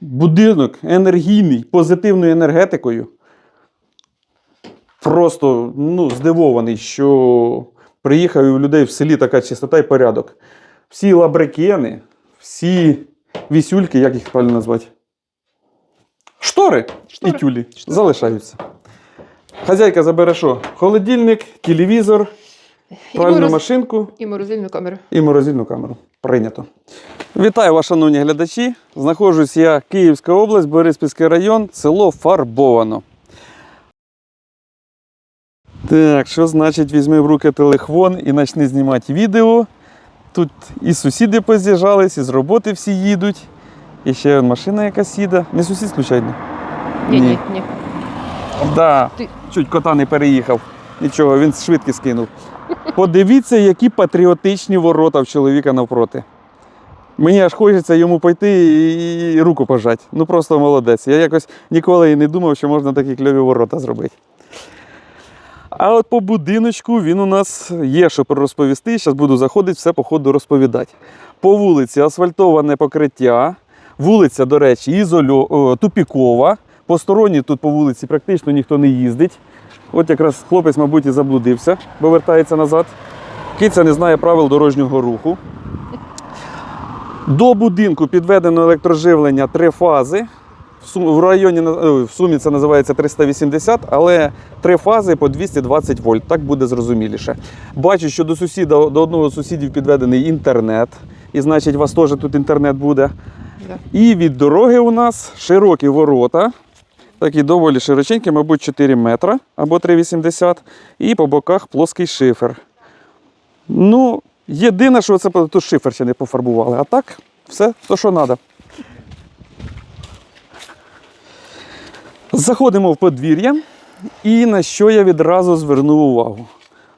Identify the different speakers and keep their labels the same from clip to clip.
Speaker 1: Будинок енергійний, позитивною енергетикою. Просто ну, здивований, що приїхав і у людей в селі така чистота і порядок. Всі лабрикени, всі вісюльки, як їх правильно назвати? Штори,
Speaker 2: Штори.
Speaker 1: і тюлі залишаються. Хазяйка забере що? Холодильник, телевізор,
Speaker 2: І,
Speaker 1: пральну
Speaker 2: мороз...
Speaker 1: машинку
Speaker 2: і морозильну камеру.
Speaker 1: і морозильну камеру. Прийнято. Вітаю вас, шановні глядачі. Знаходжусь я Київська область, Бориспільський район, село Фарбовано. Так, що значить візьми в руки телефон і почни знімати відео. Тут і сусіди поз'їжджались, і з роботи всі їдуть. І ще машина якась їде. Не сусід, случайно?
Speaker 2: Ні,
Speaker 1: Ні.
Speaker 2: ні.
Speaker 1: Да.
Speaker 2: Ти-
Speaker 1: Чуть кота не переїхав. Нічого, він швидкість скинув. Подивіться, які патріотичні ворота в чоловіка навпроти. Мені аж хочеться йому пойти і- руку пожати. Ну просто молодець. Я якось ніколи і не думав, що можна такі кльові ворота зробити. А от по будиночку він у нас є, що розповісти. Зараз буду заходити, все по ходу розповідати. По вулиці асфальтоване покриття. Вулиця, до речі, ізольо... тупікова. Посторонні тут по вулиці практично ніхто не їздить. От якраз хлопець, мабуть, і заблудився, бо вертається назад. Киця не знає правил дорожнього руху. До будинку підведено електроживлення три фази. В районі е, в сумі це називається 380, але три фази по 220 вольт. Так буде зрозуміліше. Бачу, що до сусіда, до одного з сусідів підведений інтернет. І значить, у вас теж тут інтернет буде.
Speaker 2: Да.
Speaker 1: І від дороги у нас широкі ворота. Такі доволі широченькі, мабуть, 4 метра або 3,80. І по боках плоский шифер. Ну, єдине, що це тут шифер ще не пофарбували. А так, все, то, що треба. Заходимо в подвір'я. І на що я відразу звернув увагу?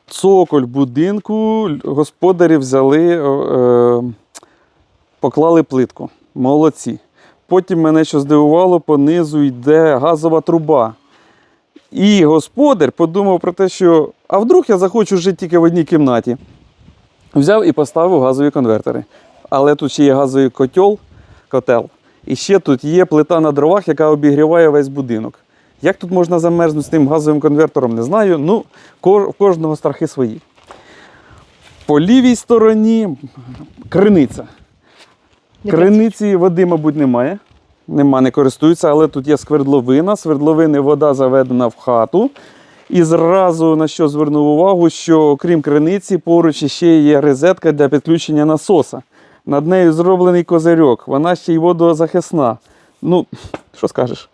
Speaker 1: Цоколь будинку господарі взяли, е, поклали плитку. Молодці. Потім мене що здивувало, понизу йде газова труба. І господар подумав про те, що а вдруг я захочу жити тільки в одній кімнаті. Взяв і поставив газові конвертери. Але тут ще є газовий котел, котел. І ще тут є плита на дровах, яка обігріває весь будинок. Як тут можна замерзнути з тим газовим конвертером, не знаю. Ну, в кожного страхи свої. По лівій стороні криниця. Криниці води, мабуть, немає. Нема, не користуються, але тут є свердловина. Свердловини вода заведена в хату. І зразу на що звернув увагу, що окрім криниці, поруч ще є розетка для підключення насоса. Над нею зроблений козирьок. Вона ще й водозахисна. Ну, що скажеш?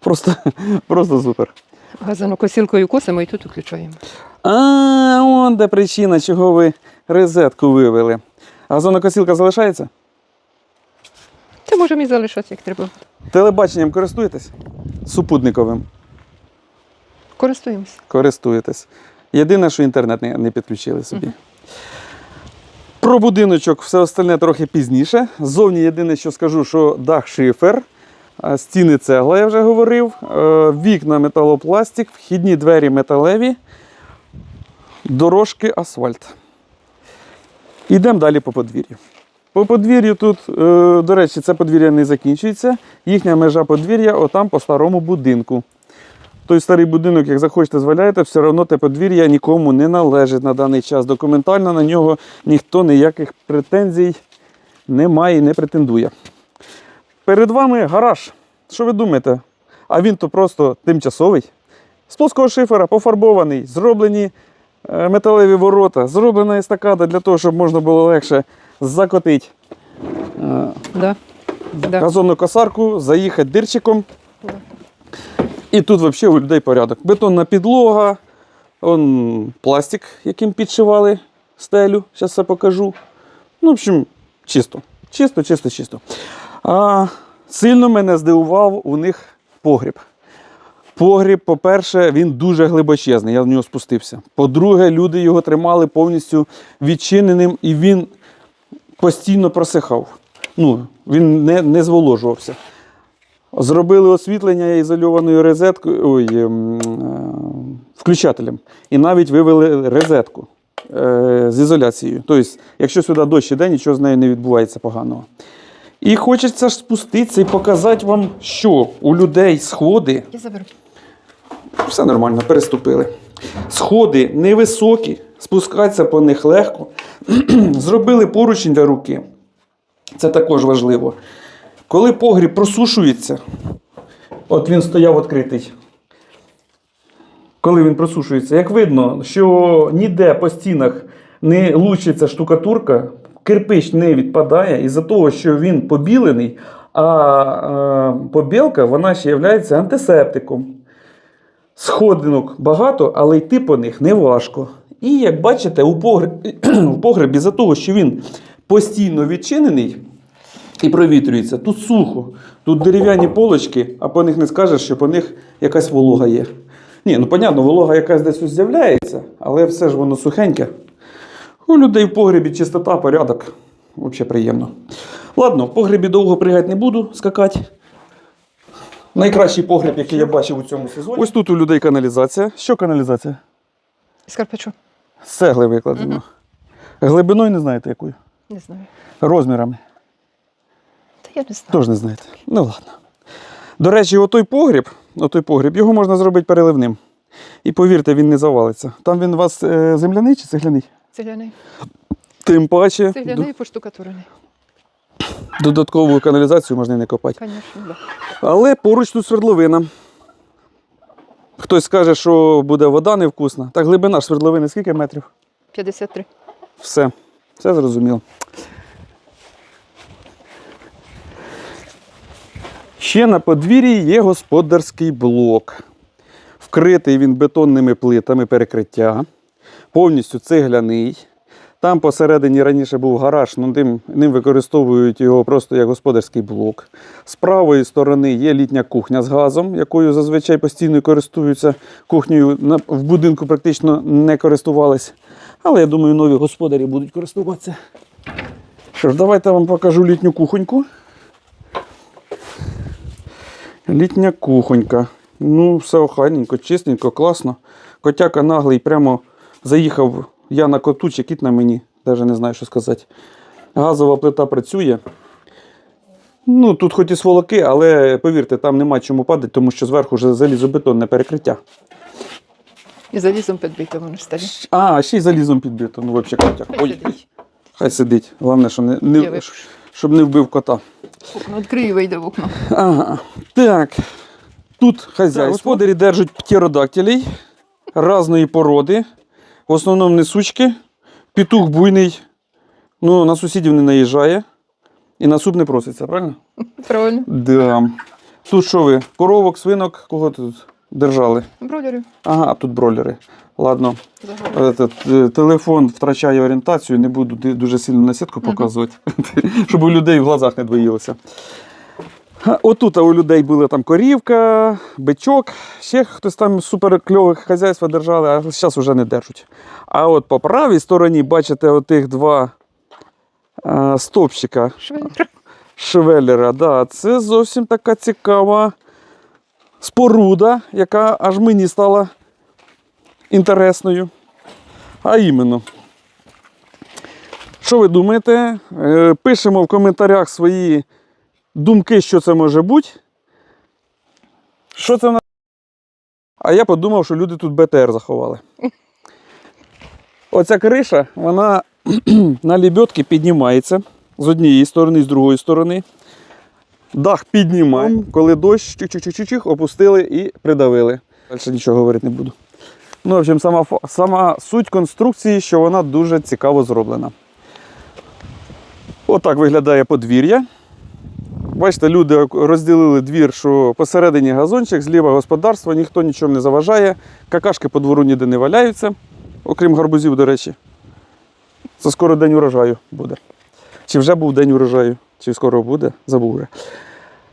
Speaker 1: Просто, просто супер.
Speaker 2: Газонокосілкою косимо і тут включаємо.
Speaker 1: А, он де причина, чого ви розетку вивели. Газонокосілка залишається?
Speaker 2: Це можемо і залишатися, як треба.
Speaker 1: Телебаченням користуєтесь? Супутниковим.
Speaker 2: Користуємося.
Speaker 1: користуєтесь. Єдине, що інтернет не, не підключили собі. Про будиночок все остальне трохи пізніше. Ззовні єдине, що скажу, що дах шифер, стіни цегла, я вже говорив, е, вікна металопластик, вхідні двері металеві, дорожки асфальт. Йдемо далі по подвір'ю. По подвір'ю тут, е, до речі, це подвір'я не закінчується. Їхня межа подвір'я отам по старому будинку. Той старий будинок, як захочете, зваляєте, все одно те подвір'я нікому не належить на даний час. Документально на нього ніхто ніяких претензій не має і не претендує. Перед вами гараж. Що ви думаєте? А він то просто тимчасовий. З плоского шифера пофарбований, зроблені е, металеві ворота, зроблена естакада для того, щоб можна було легше закотити е,
Speaker 2: Да. Да.
Speaker 1: газонну косарку, заїхати дирчиком. І тут взагалі у людей порядок. Бетонна підлога, он пластик, яким підшивали стелю. Зараз все покажу. Ну, в общем, чисто. Чисто, чисто, чисто. А, сильно мене здивував у них погріб. Погріб, по-перше, він дуже глибочезний, я в нього спустився. По-друге, люди його тримали повністю відчиненим і він постійно просихав. Ну, він не, не зволожувався. Зробили освітлення ізольованою розеткою, ой, ем, е, включателем. І навіть вивели розетку е, з ізоляцією. Тобто, якщо сюди дощ іде, нічого з нею не відбувається поганого. І хочеться ж спуститися і показати вам, що у людей сходи
Speaker 2: Я заберу.
Speaker 1: все нормально, переступили. Сходи невисокі, спускатися по них легко. Зробили поручень для руки. Це також важливо. Коли погріб просушується, от він стояв відкритий. Коли він просушується, як видно, що ніде по стінах не лучиться штукатурка, кирпич не відпадає із-за того, що він побілений, а, а побілка вона ще є антисептиком. Сходинок багато, але йти по них не важко. І як бачите, у погребі за того, що він постійно відчинений і провітрюється, тут сухо, тут дерев'яні полочки, а по них не скажеш, що по них якась волога є. Ні, ну понятно, волога якась десь ось з'являється, але все ж воно сухеньке. У людей в погребі чистота, порядок. Взагалі приємно. Ладно, в погребі довго пригати не буду, скакати. Найкращий погреб, який я бачив у цьому сезоні. Ось тут у людей каналізація. Що каналізація?
Speaker 2: З Карпачу.
Speaker 1: З цегли викладено. Глибиною не знаєте якою?
Speaker 2: Не знаю.
Speaker 1: Розмірами.
Speaker 2: Я не знаю.
Speaker 1: Теж не знаєте. Ну ладно. До речі, отой погріб, отой погріб, його можна зробити переливним. І повірте, він не завалиться. Там він у вас е, земляний чи цегляний?
Speaker 2: Цегляний.
Speaker 1: Тим паче,
Speaker 2: Цегляний і поштукатурений.
Speaker 1: додаткову каналізацію можна і не копати.
Speaker 2: Звісно, да.
Speaker 1: Але поруч тут свердловина. Хтось скаже, що буде вода невкусна. Так глибина ж свердловини скільки метрів?
Speaker 2: 53.
Speaker 1: Все, все зрозуміло. Ще на подвір'ї є господарський блок. Вкритий він бетонними плитами перекриття, повністю цегляний. Там посередині раніше був гараж, ну ним, ним використовують його просто як господарський блок. З правої сторони є літня кухня з газом, якою зазвичай постійно користуються. Кухнею в будинку практично не користувались. Але я думаю, нові господарі будуть користуватися. Що ж, давайте я вам покажу літню кухоньку. Літня кухонька. Ну, все охайненько, чистенько, класно. Котяка наглий, прямо заїхав я на коту, чи кіт на мені. Навіть не знаю, що сказати. Газова плита працює. Ну, тут хоч і сволоки, але повірте, там нема чому падати, тому що зверху вже залізобетонне перекриття.
Speaker 2: І залізом підбито вони сталі.
Speaker 1: А, ще й залізом підбито. Ну, взагалі котяк. Ой,
Speaker 2: сидить.
Speaker 1: хай сидить. Головне, що не, не. Щоб не вбив кота.
Speaker 2: Окно відкрию і вийде в окно.
Speaker 1: Ага. Так. Тут хазяйство. Господарі держать птеродактилей різної породи. В основному несучки. Петух буйний. Ну, на сусідів не наїжджає. І на суп не проситься, правильно?
Speaker 2: Правильно.
Speaker 1: Да. Тут що ви? Коровок, свинок, кого тут держали?
Speaker 2: Бролерів.
Speaker 1: Ага, тут бролери. Ладно. Этот, е, телефон втрачає орієнтацію, не буду дуже сильно на сітку показувати, щоб у людей в глазах не двоїлося. Отут у людей була там корівка, бичок, ще хтось там супер кльових хазяйства держали, а зараз вже не держать. А от по правій стороні бачите отих два а, стовпчика
Speaker 2: Швеллер.
Speaker 1: швеллера. Да, це зовсім така цікава споруда, яка аж мені стала інтересною. А іменно. Що ви думаєте? Е, Пишемо в коментарях свої думки, що це може бути. Що це в нас? А я подумав, що люди тут БТР заховали. Оця криша, вона на лебедки піднімається з однієї сторони, з другої сторони. Дах піднімаємо, коли дощ чих-чих-чих-чих опустили і придавили. Далі нічого говорити не буду. Ну, в общем, сама, сама суть конструкції, що вона дуже цікаво зроблена. Отак виглядає подвір'я. Бачите, люди розділили двір, що посередині газончик, зліва господарство, ніхто нічого не заважає. Какашки по двору ніде не валяються, окрім гарбузів, до речі. Це скоро день урожаю буде. Чи вже був день урожаю, чи скоро буде, забув вже.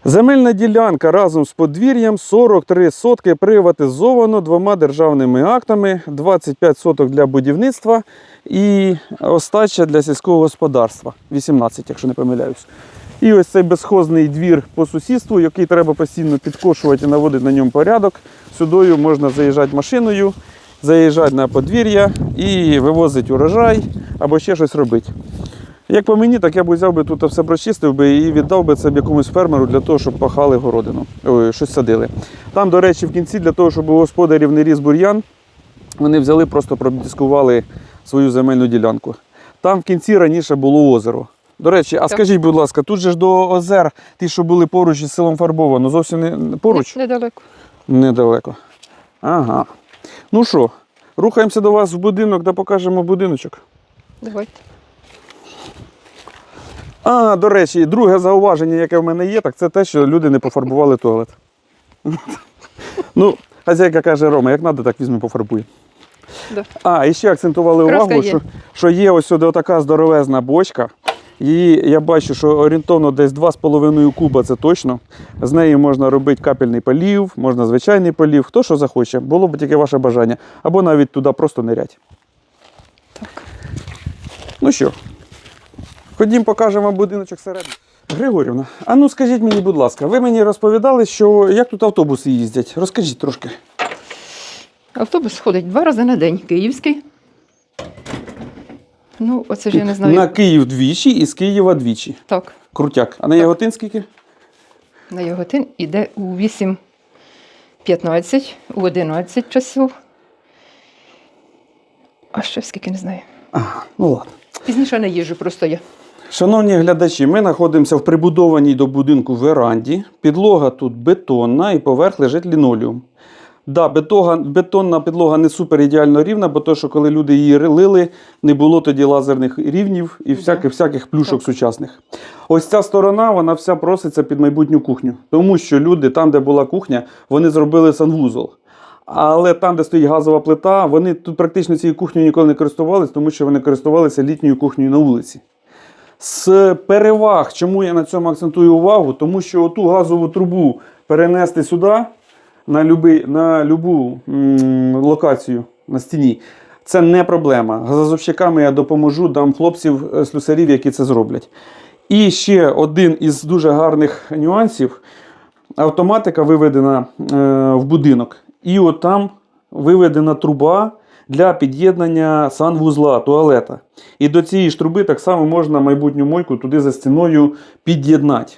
Speaker 1: Земельна ділянка разом з подвір'ям 43 сотки приватизовано двома державними актами, 25 соток для будівництва і остача для сільського господарства, 18, якщо не помиляюсь. І ось цей безхозний двір по сусідству, який треба постійно підкошувати і наводити на ньому порядок. Сюдою можна заїжджати машиною, заїжджати на подвір'я і вивозити урожай або ще щось робити. Як по мені, так я б взяв би тут все прочистив би і віддав би це б якомусь фермеру для того, щоб пахали городину, Ой, щось садили. Там, до речі, в кінці для того, щоб у господарів не ріс бур'ян, вони взяли, просто продискували свою земельну ділянку. Там в кінці раніше було озеро. До речі, а скажіть, будь ласка, тут же ж до озер, ті, що були поруч із селом Фарбовано, зовсім не- не поруч?
Speaker 2: Недалеко.
Speaker 1: Недалеко. Ага. Ну що, рухаємося до вас в будинок, де покажемо будиночок.
Speaker 2: Давайте.
Speaker 1: А, до речі, друге зауваження, яке в мене є, так це те, що люди не пофарбували туалет. ну, хазяйка каже, Рома, як треба, так візьми пофарбуй.
Speaker 2: Да.
Speaker 1: А, і ще акцентували
Speaker 2: Краска
Speaker 1: увагу,
Speaker 2: є.
Speaker 1: що, що є ось сюди така здоровезна бочка. Її я бачу, що орієнтовно десь 2,5 куба це точно. З неї можна робити капельний полів, можна звичайний полів, хто що захоче. Було б тільки ваше бажання. Або навіть туди просто нирять.
Speaker 2: Так.
Speaker 1: Ну що, ходім, покажемо будиночок всередині. Григорівна, а ну скажіть мені, будь ласка, ви мені розповідали, що як тут автобуси їздять? Розкажіть трошки.
Speaker 2: Автобус ходить два рази на день. Київський. Ну, оце ж я не знаю.
Speaker 1: На Київ двічі і з Києва двічі.
Speaker 2: Так.
Speaker 1: Крутяк. А на Яготин скільки?
Speaker 2: На Яготин іде у 8.15, у 11 часов. А ще скільки не знаю.
Speaker 1: Ага, ну ладно.
Speaker 2: Пізніше не їжджу, просто я.
Speaker 1: Шановні глядачі, ми знаходимося в прибудованій до будинку веранді. Підлога тут бетонна і поверх лежить лінолеум. Да, бетога, бетонна підлога не супер ідеально рівна, бо то, що коли люди її лили, не було тоді лазерних рівнів і всяких, всяких плюшок
Speaker 2: Так.
Speaker 1: сучасних. Ось ця сторона, вона вся проситься під майбутню кухню. Тому що люди, там, де була кухня, вони зробили санвузол. Але там, де стоїть газова плита, вони тут практично цією кухнею ніколи не користувалися, тому що вони користувалися літньою кухнею на вулиці. З переваг, чому я на цьому акцентую увагу, тому що оту газову трубу перенести сюди на, люби, на любу локацію на стіні. Це не проблема. Газовщиками я допоможу, дам хлопців е, слюсарів, які це зроблять. І ще один із дуже гарних нюансів: автоматика виведена е, в будинок, і от там виведена труба для під'єднання санвузла туалета. І до цієї ж труби так само можна майбутню мойку туди за стіною під'єднати.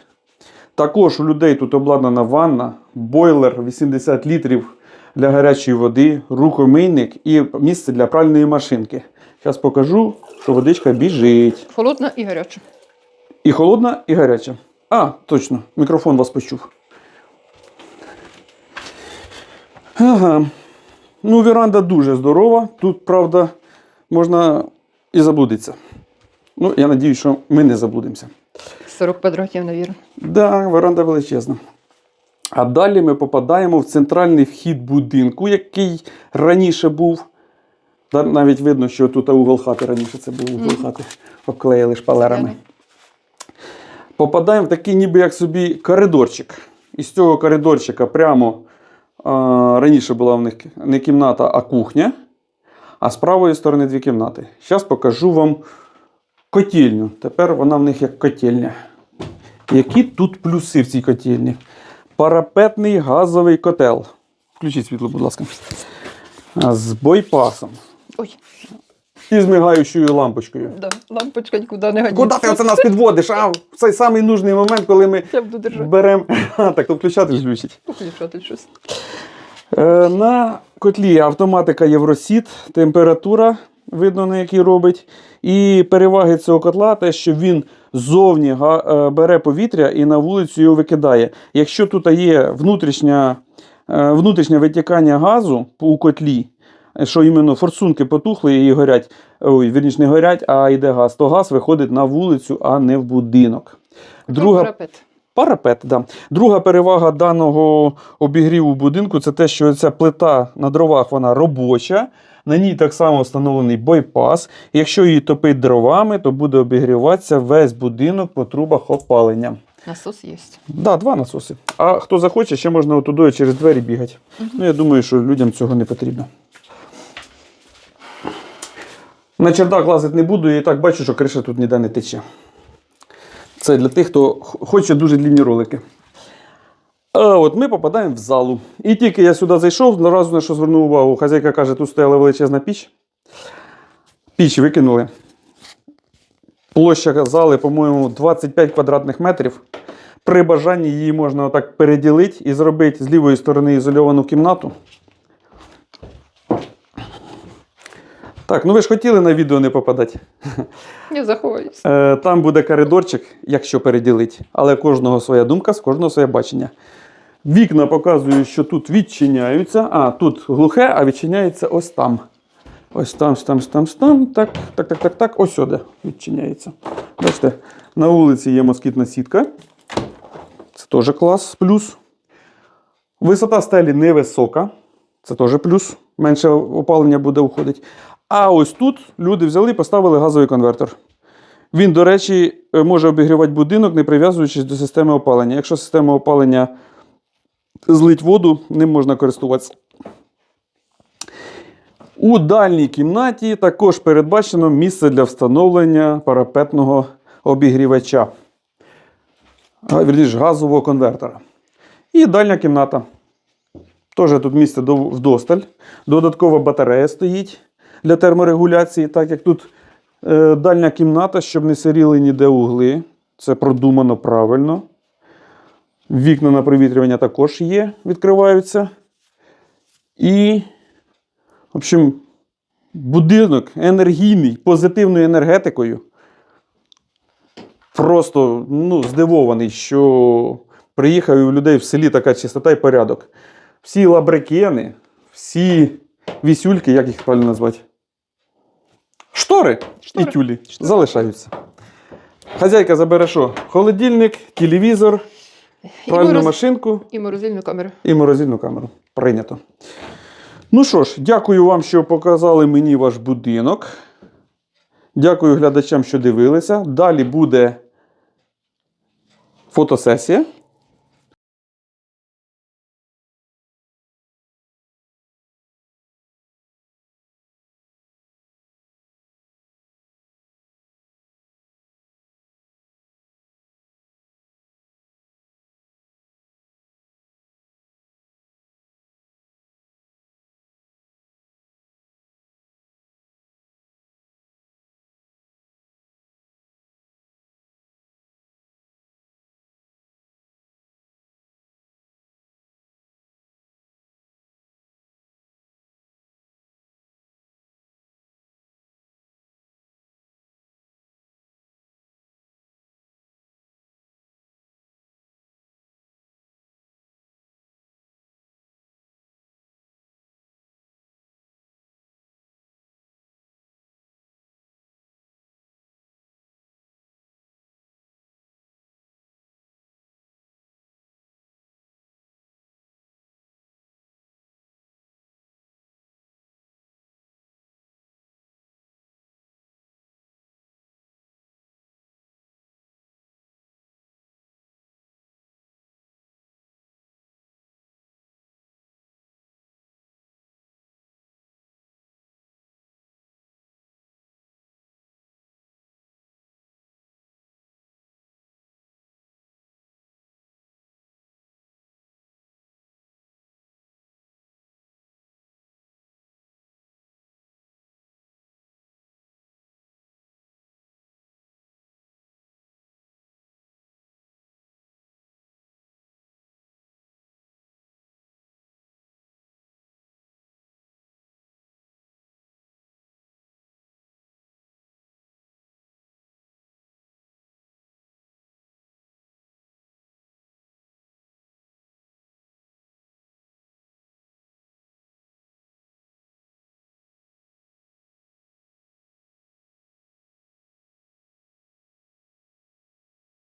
Speaker 1: Також у людей тут обладнана ванна, бойлер 80 літрів для гарячої води, рукомийник і місце для пральної машинки. Зараз покажу, що водичка біжить.
Speaker 2: Холодна і гаряча.
Speaker 1: І холодна, і гаряча. А, точно, мікрофон вас почув. Ага. Ну, веранда дуже здорова. Тут, правда, можна і заблудитися. Ну, я надіюсь, що ми не заблудимося.
Speaker 2: 40 квадратів, навірно.
Speaker 1: Да, веранда величезна. А далі ми попадаємо в центральний вхід будинку, який раніше був. Навіть видно, що тут угол хати раніше це був угол хати, обклеїли шпалерами. Попадаємо в такий ніби як собі коридорчик. І з цього коридорчика прямо раніше була в них не кімната, а кухня. А з правої сторони дві кімнати. Зараз покажу вам котельню. Тепер вона в них як котельня. Які тут плюси в цій котельні? Парапетний газовий котел. Включіть світло, будь ласка. З бойпасом.
Speaker 2: Ой,
Speaker 1: І з мигаючою лампочкою.
Speaker 2: да, лампочка нікуди не годиться.
Speaker 1: Куди ти оце нас підводиш? А в цей самий нужний момент, коли ми беремо. А, так то включати включить.
Speaker 2: Включати щось.
Speaker 1: Е, на котлі автоматика Євросіт, температура, видно на якій робить. І переваги цього котла те, що він ззовні е, бере повітря і на вулицю його викидає. Якщо тут є внутрішня, е, внутрішнє витікання газу у котлі, що іменно форсунки потухли і горять, ой, вірніше, не горять, а йде газ, то газ виходить на вулицю, а не в будинок. Друга
Speaker 2: Парапет.
Speaker 1: Парапет, да. Друга перевага даного обігріву будинку це те, що ця плита на дровах вона робоча. На ній так само встановлений бойпас. Якщо її топити дровами, то буде обігріватися весь будинок по трубах опалення.
Speaker 2: Насос є.
Speaker 1: Да, два насоси. А хто захоче, ще можна отудою через двері бігати. Ну, я думаю, що людям цього не потрібно. На чердак лазити не буду, і так бачу, що криша тут ніде не тече. Це для тих, хто хоче дуже длінні ролики. А от ми попадаємо в залу. І тільки я сюди зайшов, одразу на що звернув увагу. Хазяйка каже, тут стояла величезна піч. Піч викинули. Площа зали, по-моєму, 25 квадратних метрів. При бажанні її можна отак переділити і зробити з лівої сторони ізольовану кімнату. Так, ну ви ж хотіли на відео не попадати.
Speaker 2: Я заховаюсь.
Speaker 1: Е, Там буде коридорчик, якщо переділити, але кожного своя думка, з кожного своє бачення. Вікна показують, що тут відчиняються. А, тут глухе, а відчиняється ось там. Ось там, там, там, там. Так, так, так, так, так. Ось сюди відчиняється. Бачите, на вулиці є москітна сітка. Це теж клас, плюс. Висота стелі невисока. Це теж плюс. Менше опалення буде уходити. А ось тут люди взяли і поставили газовий конвертер. Він, до речі, е, може обігрівати будинок, не прив'язуючись до системи опалення. Якщо система опалення злить воду, ним можна користуватися. У дальній кімнаті також передбачено місце для встановлення парапетного обігрівача. Вірніше, газового конвертера. І дальня кімната. Теж тут місце вдосталь. Додаткова батарея стоїть для терморегуляції, так як тут е, дальня кімната, щоб не сиріли ніде угли. Це продумано правильно. Вікна на провітрювання також є, відкриваються. І, в общем, будинок енергійний, позитивною енергетикою. Просто ну, здивований, що приїхав і у людей в селі така чистота і порядок. Всі лабрикени, всі вісюльки, як їх правильно назвати? Штори,
Speaker 2: Штори.
Speaker 1: і тюлі залишаються. Хазяйка забере що? Холодильник, телевізор, пральну
Speaker 2: мороз...
Speaker 1: машинку
Speaker 2: і морозильну камеру.
Speaker 1: і морозильну камеру. Прийнято. Ну що ж, дякую вам, що показали мені ваш будинок. Дякую глядачам, що дивилися. Далі буде фотосесія.